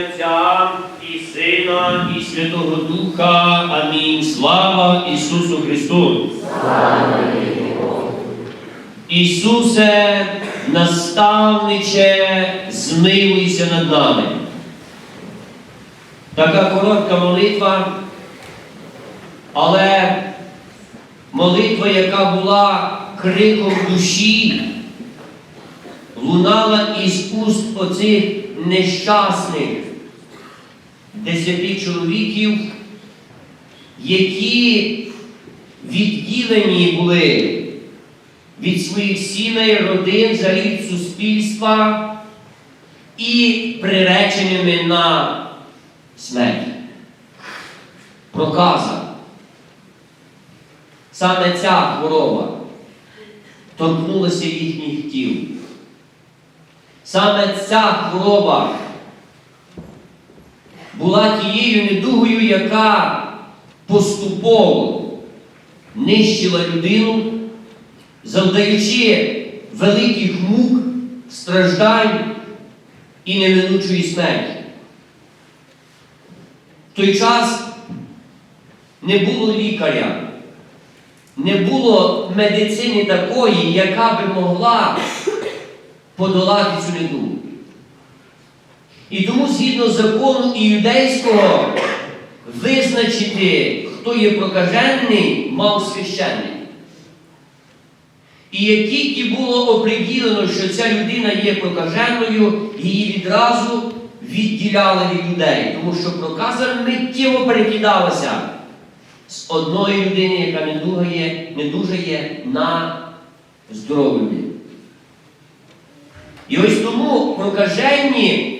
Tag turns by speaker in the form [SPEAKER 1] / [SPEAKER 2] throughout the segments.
[SPEAKER 1] Отця і Сина, і Святого Духа. Амінь. Слава Ісусу Христу! Ісусе, наставниче, змилуйся над нами. Така коротка молитва, але молитва, яка була криком душі, лунала із уст оцих нещасних десяти чоловіків, які відділені були від своїх сімей, родин, від суспільства і приреченими на смерть. Проказа. Саме ця хвороба торкнулася їхніх тіл. Саме ця хвороба була тією недугою, яка поступово нищила людину, завдаючи великих мук, страждань і неминучої смерті. В той час не було лікаря, не було медицини такої, яка би могла подолати цю недугу. І тому, згідно закону іудейського, визначити, хто є прокажений, мав священник. І як тільки було оприділено, що ця людина є прокаженою, її відразу відділяли від людей, тому що проказа миттєво перекидалася з одної людини, яка недугає, недужає, на здорову. І ось тому прокаженні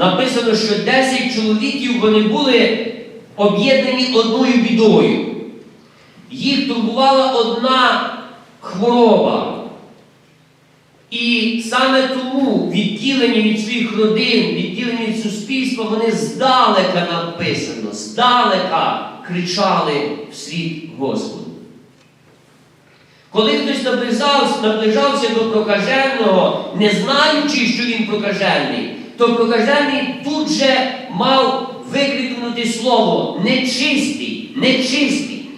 [SPEAKER 1] написано, що 10 чоловіків вони були об'єднані одною бідою. Їх турбувала одна хвороба. І саме тому відділені від своїх родин, відділені від суспільства, вони здалека написано, здалека кричали вслід Господу. Коли хтось наближався, наближався до прокаженого, не знаючи, що він прокажений, то прокажений тут же мав викрикнути слово нечистий, нечистий.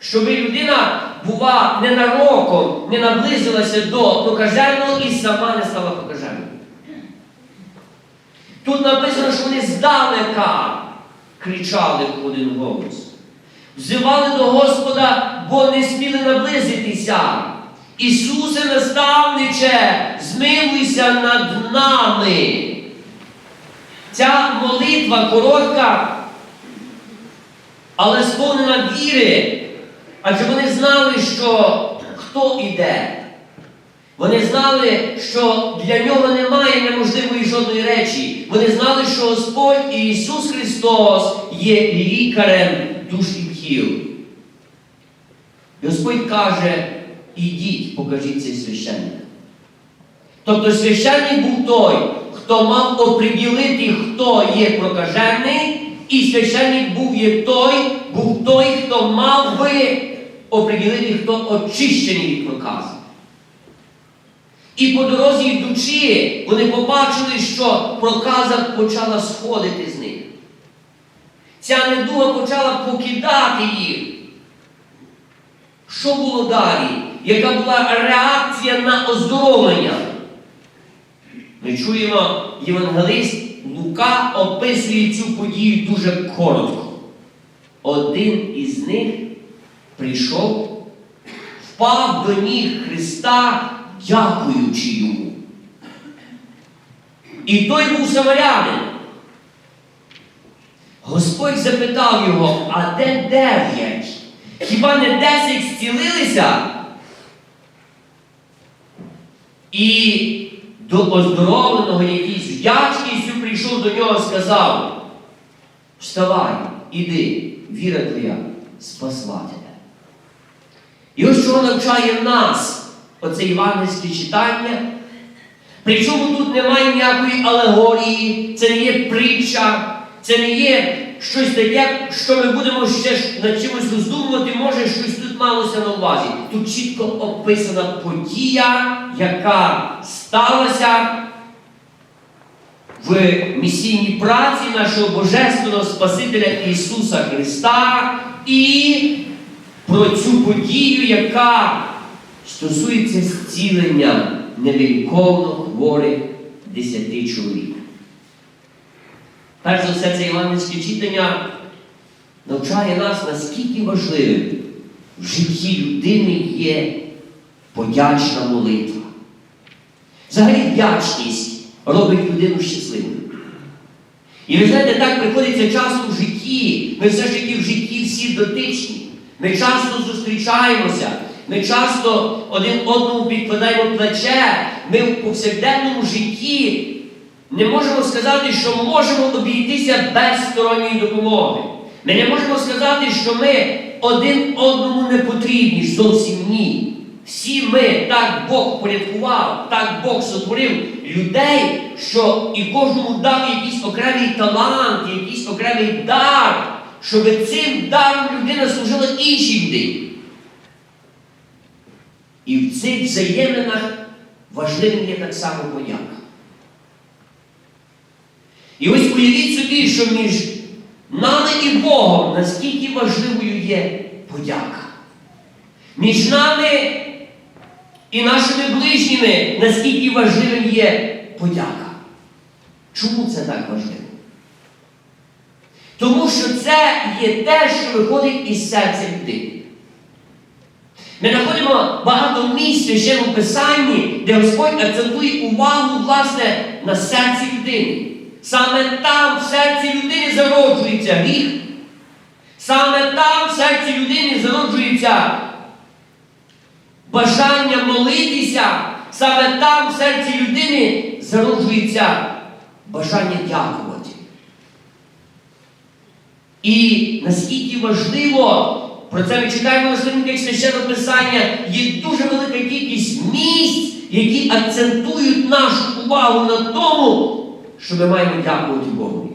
[SPEAKER 1] Щоб людина була ненароком, не наблизилася до прокаженого і сама не стала прокаженою. Тут написано, що вони здалека кричали в один голос. Взивали до Господа, бо не сміли наблизитися. Ісусе наставниче, змилуйся над нами. Ця молитва коротка, але сповнена віри. Адже вони знали, що хто іде. Вони знали, що для нього немає неможливої жодної речі. Вони знали, що Господь Ісус Христос є лікарем душ і тіл. Господь каже, ідіть, покажіть цей священник. Тобто священник був той, хто мав оприділити, хто є прокажений, і священник був є той, був той, хто мав би оприділити, хто очищений від проказу. І по дорозі йдучи, вони побачили, що проказа почала сходити з них. Ця недуга почала покидати їх. Що було далі? Яка була реакція на оздоровлення? Ми чуємо, євангелист Лука описує цю подію дуже коротко. Один із них прийшов, впав до ніг Христа, дякуючи йому. І той був самарянин. Господь запитав його, а де дев'ять? Хіба не десять зцілилися? І до оздоровленого якийсь вдячністю прийшов до нього сказав: Вставай, іди, віра твоя спасла тебе. І ось чого навчає нас оце євангельське читання. Причому тут немає ніякої алегорії, це не є притча, це не є щось таке, що ми будемо ще над чимось роздумувати, може щось тут малося на увазі. Тут чітко описана подія, яка сталася в місійній праці нашого Божественного Спасителя Ісуса Христа і про цю подію, яка стосується зцілення невиліковно хворих десяти чоловік. Перш за все, це євангельське читання навчає нас, наскільки важливим в житті людини є подячна молитва. Взагалі вдячність робить людину щасливою. І ви знаєте, так приходиться часто в житті, ми все ж таки в житті всі дотичні. Ми часто зустрічаємося, ми часто один одному підкладаємо плече, ми в повсякденному житті не можемо сказати, що можемо обійтися без сторонньої допомоги. Ми не можемо сказати, що ми один одному не потрібні, зовсім ні. Всі ми, так Бог порядкував, так Бог сотворив людей, що і кожному дав якийсь окремий талант, якийсь окремий дар, щоб цим даром людина служила іншій людині. І в цих взаєминах важливим є так само подяка. І ось уявіть собі, що між нами і Богом наскільки важливою є подяка. Між нами і нашими ближніми наскільки важливим є подяка. Чому це так важливо? Тому що це є те, що виходить із серця людини. Ми знаходимо багато місць в священному писанні, де Господь акцентує увагу, власне, на серці людини. Саме там в серці людини зароджується гріх. Саме там в серці людини зароджується бажання молитися. Саме там в серці людини зароджується бажання дякувати. І наскільки важливо, про це ми читаємо на сторінках священного писання, є дуже велика кількість місць, які акцентують нашу увагу на тому, що ми маємо дякувати Богу.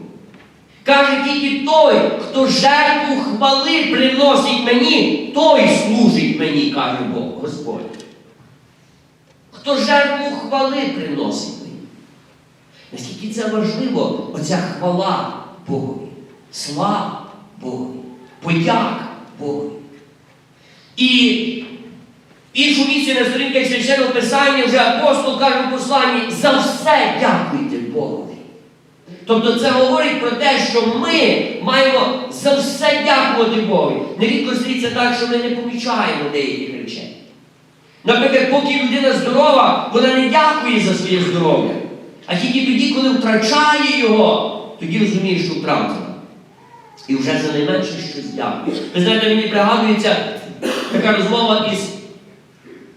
[SPEAKER 1] Каже тільки той, хто жертву хвали приносить мені, той служить мені, каже Бог, Господь. Хто жертву хвали приносить мені. Наскільки це важливо, оця хвала Богові, слава Богові, подяка Богові. І в іншому місці на сторінках священного писання вже апостол каже в посланні, за все дякуйте Богові. Тобто це говорить про те, що ми маємо за все дякувати Богу. Нерідко здається так, що ми не помічаємо деяких речей. Наприклад, поки людина здорова, вона не дякує за своє здоров'я. А тільки тоді, коли втрачає його, тоді розуміє, що втратила. І вже за найменше щось дякує. Ви знаєте, мені пригадується така розмова із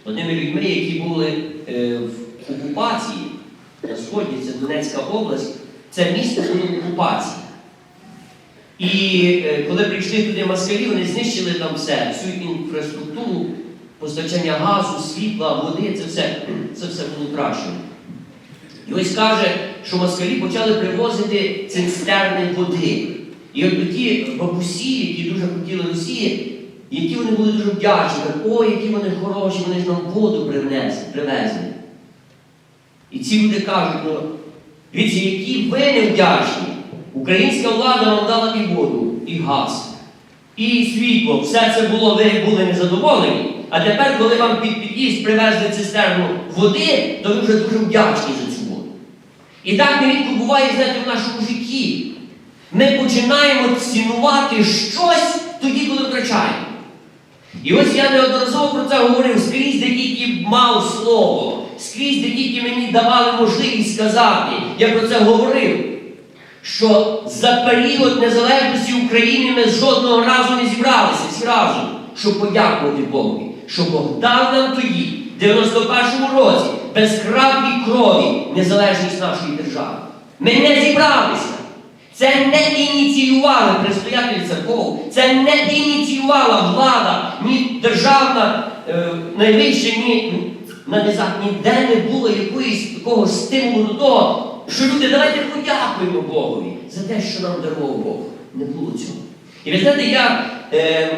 [SPEAKER 1] одними людьми, які були е, в окупації на Сході, це Донецька область. Це місто було в окупації. І е, коли прийшли туди москалі, вони знищили там все, всю інфраструктуру, постачання газу, світла, води, це все, це все було втрачено. І ось каже, що москалі почали привозити цистерни води. І от ті бабусі, які дуже хотіли Росії, які вони були дуже вдячні, ой, які вони хороші, вони ж нам воду привезли. І ці люди кажуть, ну, Дивіться, які ви невдячні. Українська влада вам дала і воду, і газ, і світло. Все це було, ви були незадоволені. А тепер, коли вам під під'їзд привезли цистерну води, то ви вже дуже вдячні за цю воду. І так нерідко буває, знаєте, в нашому житті. Ми починаємо цінувати щось тоді, коли втрачаємо. І ось я неодноразово про це говорив скрізь, де тільки мав слово, скрізь, де тільки мені давали можливість сказати, я про це говорив. Що за період незалежності України ми жодного разу не зібралися всі разом, щоб подякувати Богові, що Бог дав нам тоді, в 91-му році, без краплі крові, незалежність нашої держави. Ми не зібралися. Це не ініціювали предстоятелі церков, це не ініціювала влада, ні державна, е, найвища, ні низах, ніде не було якоїсь такого стимулу до того, що люди, давайте подякуємо Богові за те, що нам дарував Бог. Не було цього. І ви знаєте, я е,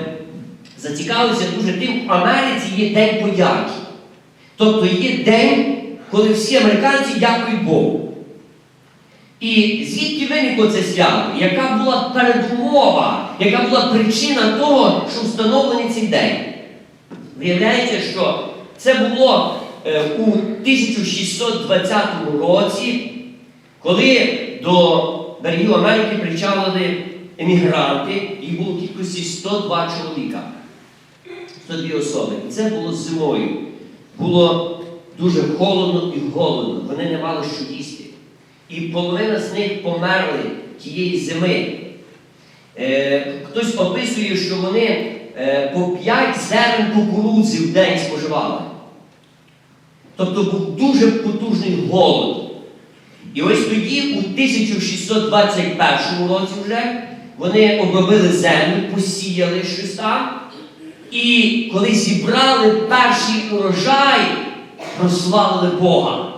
[SPEAKER 1] зацікавився дуже тим, в Америці є День подяки. Тобто є день, коли всі американці дякують Богу. І звідки виникло це свято? Яка була передумова, яка була причина того, що встановлений цей день? Виявляється, що це було е, у 1620 році, коли до берегів Америки причалили емігранти, їх було кількості 102 чоловіка, 102 особи. І це було зимою. Було дуже холодно і голодно. Вони не мали що їсти. І половина з них померли тієї зими. Е, хтось описує, що вони по 5 зерен кукурудзи в день споживали. Тобто був дуже потужний голод. І ось тоді, у 1621 році вже, вони обробили землю, посіяли щось там. І коли зібрали перший урожай, прославили Бога.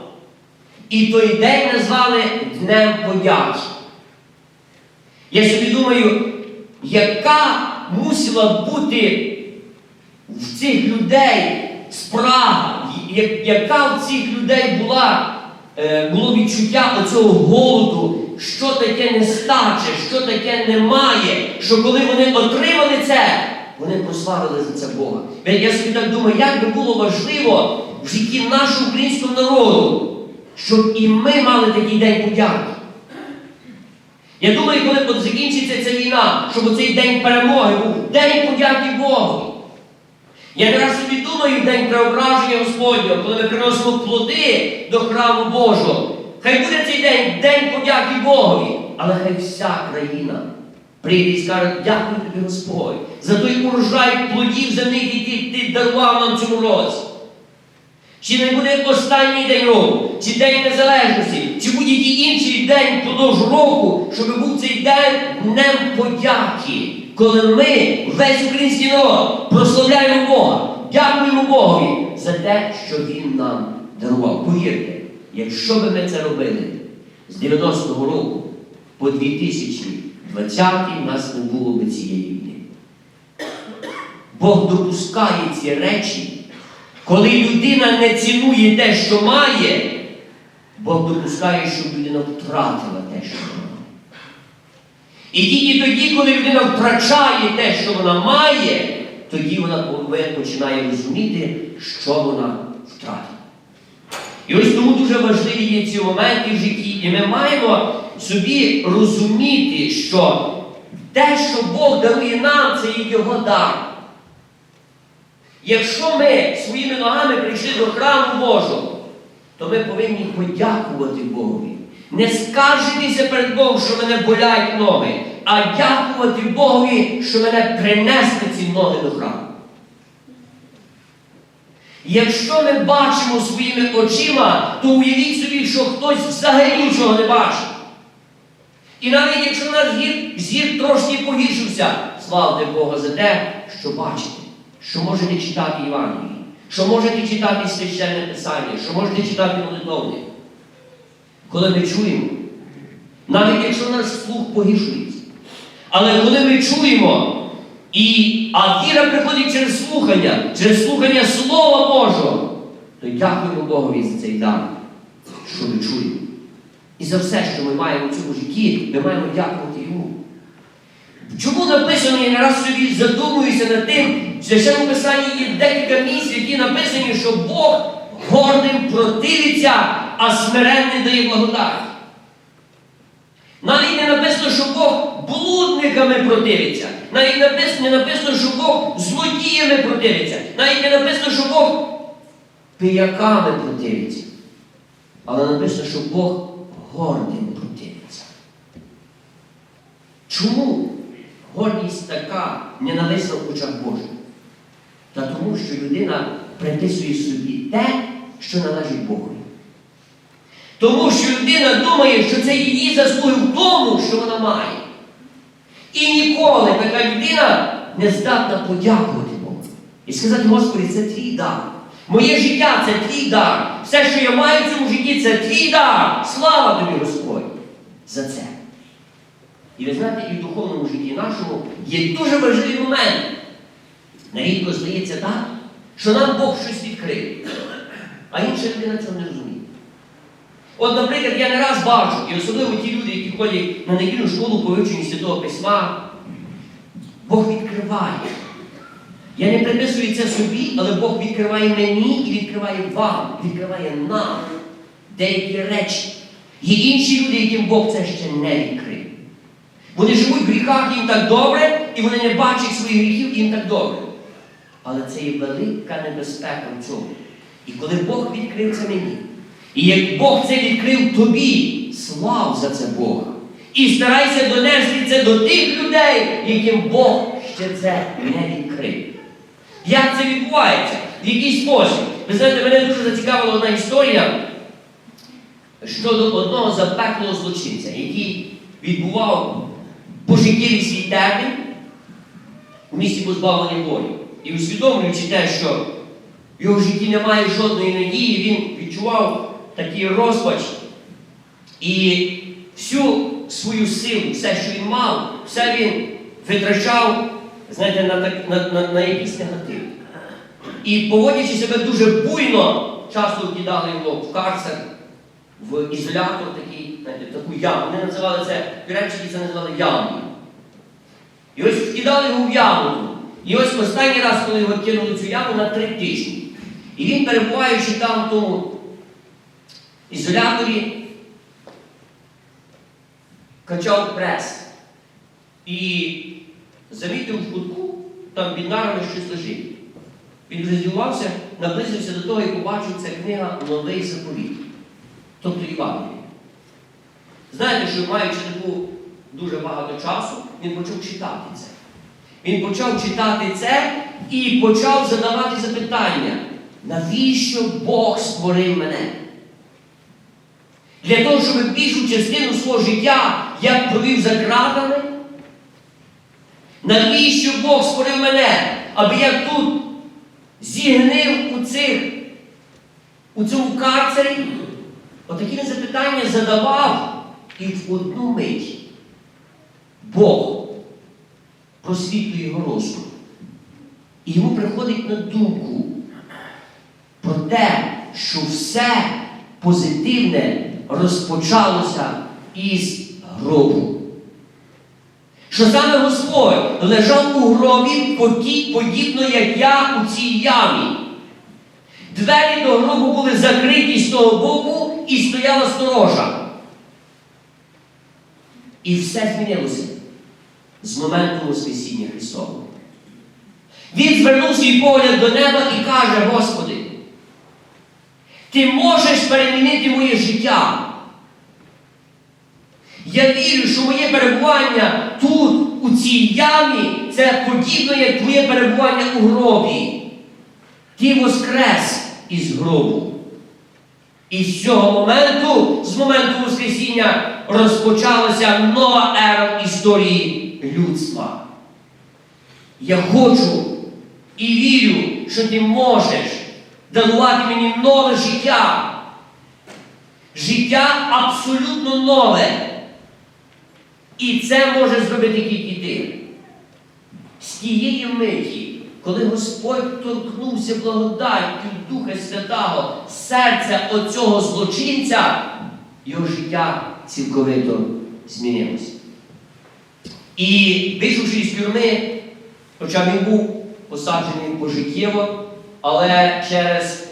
[SPEAKER 1] І той день назвали Днем подяки. Я собі думаю, яка мусила бути в цих людей спрага, яка в цих людей була, е, було відчуття оцього голоду, що таке нестаче, що таке немає, що коли вони отримали це, вони прославили за це Бога. Я собі так думаю, як би було важливо в житті нашого українського народу, щоб і ми мали такий день подяки. Я думаю, коли закінчиться ця війна, щоб оцей день перемоги був день подяки Богу. Я не раз собі думаю день преображення Господнього, коли ми приносимо плоди до храму Божого. Хай буде цей день день подяки Богові, але хай вся країна прийде і скаже, дякую тобі, Господь, за той урожай плодів земних, який ти дарував нам цьому році. Чи не буде останній день року, чи День Незалежності, чи будь-який інший день впродовж року, щоб був цей день днем подяки, коли ми, весь український народ, прославляємо Бога, дякуємо Богові за те, що Він нам дарував. Повірте, якщо би ми це робили з 90-го року по 2020 в нас не було би цієї війни. Бог допускає ці речі. Коли людина не цінує те, що має, Бог допускає, щоб людина втратила те, що має. І тільки тоді, коли людина втрачає те, що вона має, тоді вона починає розуміти, що вона втратила. І ось тому дуже важливі є ці моменти в житті. І ми маємо собі розуміти, що те, що Бог дарує нам, це є Його дар. Якщо ми своїми ногами прийшли до храму Божого, то ми повинні подякувати Богові. Не скаржитися перед Богом, що мене болять ноги, а дякувати Богові, що мене принесли ці ноги до храму. Якщо ми бачимо своїми очима, то уявіть собі, що хтось взагалі нічого не бачить. І навіть якщо наш зір, зір трошки погіршився, славте Бога за те, що бачите що можете читати Євангелії, що можете читати священне Писання, що можете читати молитовник. Коли ми чуємо, навіть якщо наш слух погіршується, але коли ми чуємо, і, а віра приходить через слухання, через слухання Слова Божого, то дякуємо Богові за цей дар, що ми чуємо. І за все, що ми маємо в цьому житті, ми маємо дякувати Йому. Чому написано, я не раз собі задумуюся над тим, в священному писанні є декілька місць, які написані, що Бог гордим противиться, а смиренним дає благодать. Навіть не написано, що Бог блудниками противиться. Навіть не написано, що Бог злодіями противиться. Навіть не написано, що Бог пияками противиться. Але написано, що Бог гордим противиться. Чому? Гордість така ненависна в очах Божих. Та тому, що людина приписує собі те, що належить Богові. Тому що людина думає, що це її заслуги в тому, що вона має. І ніколи така людина не здатна подякувати Богу. І сказати, Господи, це твій дар. Моє життя це твій дар. Все, що я маю в цьому житті, це твій дар. Слава тобі, Господь, за це. І ви знаєте, і в духовному житті нашому є дуже важливий момент. Нарідко здається так, що нам Бог щось відкрив, а інша людина цього не розуміє. От, наприклад, я не раз бачу, і особливо ті люди, які ходять на недільну школу по вивченню Святого Письма, Бог відкриває. Я не приписую це собі, але Бог відкриває мені і відкриває вам, відкриває нам деякі речі. Є інші люди, яким Бог це ще не відкрив. Вони живуть в гріхах, їм так добре, і вони не бачать своїх гріхів, їм так добре. Але це є велика небезпека в цьому. І коли Бог відкрив це мені, і як Бог це відкрив тобі, слав за це Бога. І старайся донести це до тих людей, яким Бог ще це не відкрив. Як це відбувається? В який спосіб? Ви знаєте, мене дуже зацікавила одна історія щодо одного запеклого злочинця, який відбував пожиттєвий свій термін у місті позбавлення волі. І усвідомлюючи те, що в його житті немає жодної надії, він відчував такий розпач і всю свою силу, все, що він мав, все він витрачав, знаєте, на, на, на, на якийсь негатив. І поводячи себе дуже буйно, часто вкидали його в карцер, в ізолятор такий, таку яму. Вони називали це, Піренчики це називали ямою. І ось вкидали його в яму. І ось останній раз, коли його кинули цю яму на три тижні. І він, перебуваючи там в тому ізоляторі, качав прес. І замітив в кутку, там під нарами щось лежить. Він розділувався, наблизився до того і побачив, це книга Новий заповіт. Тобто Євангеліє. Знаєте, що маючи таку дуже багато часу, він почав читати це. Він почав читати це і почав задавати запитання, навіщо Бог створив мене? Для того, щоб більшу частину свого життя я провів за ґратами? Навіщо Бог створив мене, аби я тут зігнив у цих, у цьому карцері? Отакі він запитання задавав і в одну мить Бог просвітлює його розум. І йому приходить на думку про те, що все позитивне розпочалося із гробу. Що саме Господь лежав у гробі поді- подібно, як я у цій ямі. Двері до гробу були закриті з того боку і стояла сторожа. І все змінилося з моменту Воскресіння Христового. Він звернув свій погляд до неба і каже, Господи, Ти можеш перемінити моє життя. Я вірю, що моє перебування тут, у цій ямі, це подібно, як твоє перебування у гробі. Ти воскрес із гробу. І з цього моменту, з моменту Воскресіння, розпочалася нова ера історії людства. Я хочу і вірю, що ти можеш дарувати мені нове життя. Життя абсолютно нове. І це може зробити тільки ти. З тієї миті, коли Господь торкнувся благодаттю Духа Святого серця оцього злочинця, його життя цілковито змінилося. І вийшовши із тюрми, хоча він був посаджений пожиттєво, але через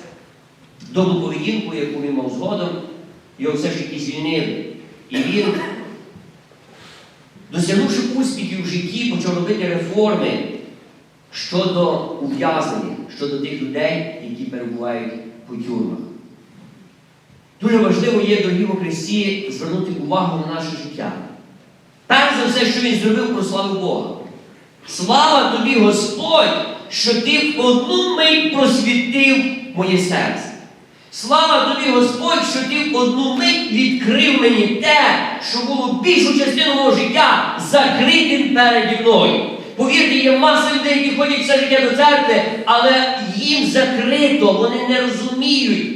[SPEAKER 1] добру поведінку, яку він мав згодом, його все ж таки звільнили. І він досягнувши успіхів в житті, почав робити реформи щодо ув'язнених, щодо тих людей, які перебувають по тюрмах. Дуже важливо є, дорогі у Христі, звернути увагу на наше життя. Перш за все, що він зробив, прославив Бога. Слава тобі, Господь, що ти в одну мить просвітив моє серце. Слава тобі, Господь, що ти в одну мить відкрив мені те, що було більшу частину мого життя закритим переді мною. Повірте, є маса людей, які ходять все життя до церкви, але їм закрито, вони не розуміють.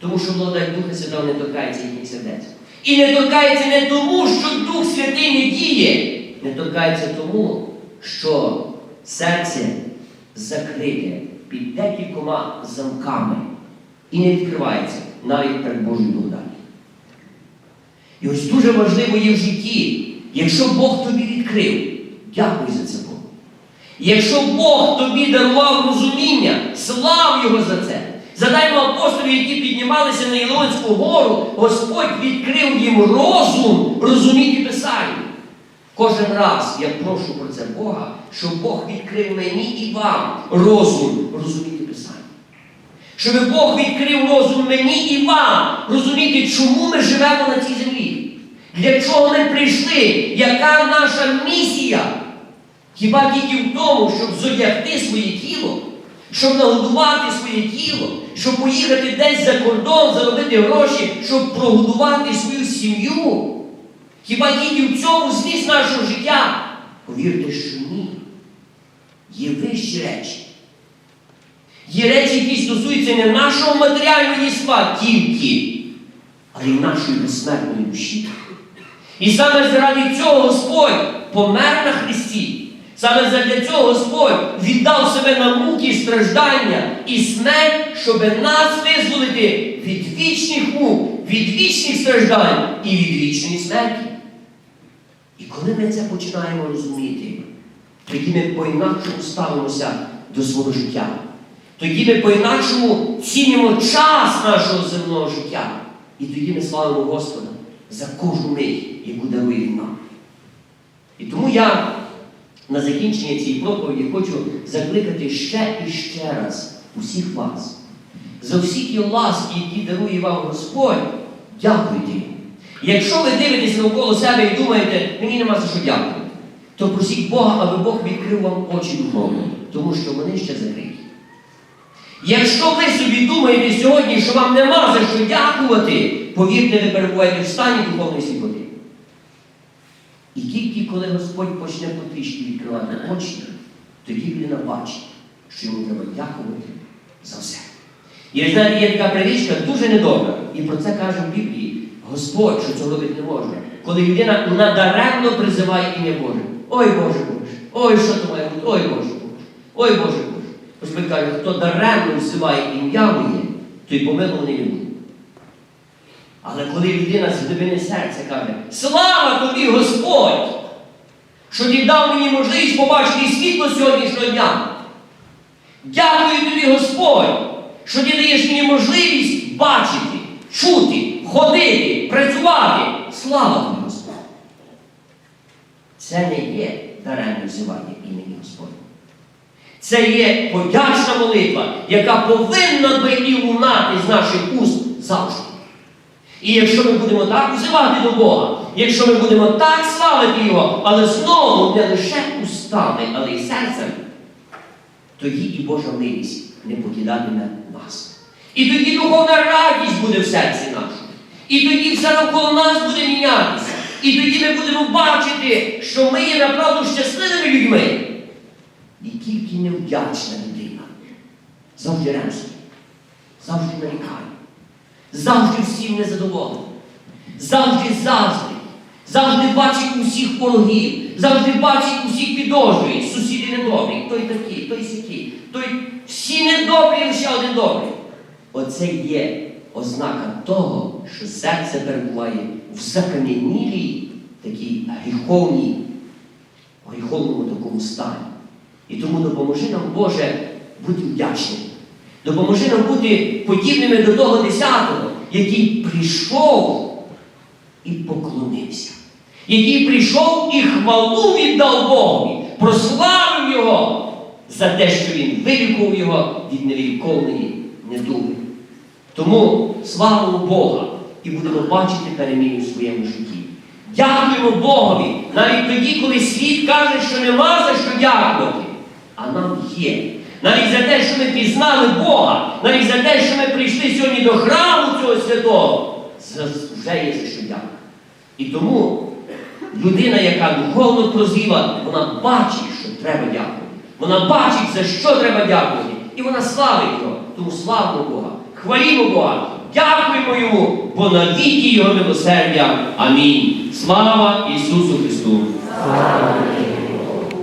[SPEAKER 1] Тому що благодать Духа Святого не торкається їхніх сердець. І не торкається не тому, що Дух Святий не діє, не торкається тому, що серце закрите під декількома замками і не відкривається навіть перед Божою благодаттю. І ось дуже важливо є в житті, якщо Бог тобі відкрив, дякуй за це. Якщо Бог тобі дарував розуміння, слав Його за це. Задаймо апостолів, які піднімалися на Ілонську гору, Господь відкрив їм розум розуміти Писання. Кожен раз я прошу про це Бога, щоб Бог відкрив мені і вам розум розуміти Писання. Щоб Бог відкрив розум мені і вам розуміти, чому ми живемо на цій землі. Для чого ми прийшли? Яка наша місія? Хіба тільки в тому, щоб зодягти своє тіло, щоб нагодувати своє тіло, щоб поїхати десь за кордон, заробити гроші, щоб прогодувати свою сім'ю? Хіба тільки в цьому зміст нашого життя? Повірте, що ні. Є вищі речі. Є речі, які стосуються не нашого матеріального єства тільки, але й нашої безсмертної душі. І саме заради цього Господь помер на Христі. Саме задля цього Господь віддав себе на муки, страждання і смерть, щоб нас визволити від вічних мук, від вічних страждань і від вічної смерті. І коли ми це починаємо розуміти, тоді ми по-інакшому ставимося до свого життя. Тоді ми по-інакшому цінимо час нашого земного життя. І тоді ми славимо Господа за кожну мить, яку дарує Він нам. І тому я на закінчення цієї проповіді хочу закликати ще і ще раз усіх вас. За всі ті ласки, які дарує вам Господь, дякуйте. Якщо ви дивитесь навколо себе і думаєте, мені нема за що дякувати, то просіть Бога, аби Бог відкрив вам очі духовні, тому що вони ще закриті. Якщо ви собі думаєте сьогодні, що вам нема за що дякувати, повірте, ви перебуваєте в стані духовної сліпоти. І тільки коли Господь почне потрішки відкривати очі, тоді людина бачить, що йому треба дякувати за все. І знаєте, є така привичка дуже недобра. І про це каже в Біблії Господь, що цього робити не можна. Коли людина надаремно призиває ім'я Боже. Ой Боже Боже, ой, що то має бути, ой Боже Боже, ой Боже Боже. Господь каже, хто даремно взиває ім'я моє, той помилуваний не буде. Але коли людина з глибини серця каже, слава тобі, Господь, що ти дав мені можливість побачити світло сьогоднішнього дня. Дякую тобі, Господь, що ти даєш мені можливість бачити, чути, ходити, працювати. Слава тобі, Господь. Це не є даремне взивання імені Господня. Це є подячна молитва, яка повинна би і лунати з наших уст завжди. І якщо ми будемо так взивати до Бога, якщо ми будемо так славити Його, але знову не лише устами, але й серцем, тоді і Божа милість не покидатиме нас. І тоді духовна радість буде в серці нашому. І тоді все навколо нас буде мінятися. І тоді ми будемо бачити, що ми є направду щасливими людьми. І тільки невдячна людина завжди ремствує, завжди нарікає, завжди всім незадоволений, завжди заздрить, завжди бачить усіх ворогів, завжди бачить усіх підозрює, сусіди недобрі, той такий, той сякий, той всі недобрі, лише один добрий. Оце є ознака того, що серце перебуває в закам'янілій такій гріховній, гріховному такому стані. І тому допоможи нам, Боже, бути вдячними. Допоможи нам бути подібними до того десятого, який прийшов і поклонився, який прийшов і хвалу віддав Богові, прославив Його за те, що Він вилікував його від невіліковної недуги. Тому славимо Бога і будемо бачити переміну в своєму житті. Дякуємо Богові навіть тоді, коли світ каже, що нема за що дякувати. А нам є. Навіть за те, що ми пізнали Бога, навіть за те, що ми прийшли сьогодні до храму цього святого, за- вже є за що дякувати. І тому людина, яка духовно прозріла, вона бачить, що треба дякувати. Вона бачить, за що треба дякувати. І вона славить його. Тому славимо Бога. Хвалімо Бога. Дякуємо йому, бо навіки його милосердя. Амінь. Слава Ісусу Христу!
[SPEAKER 2] Слава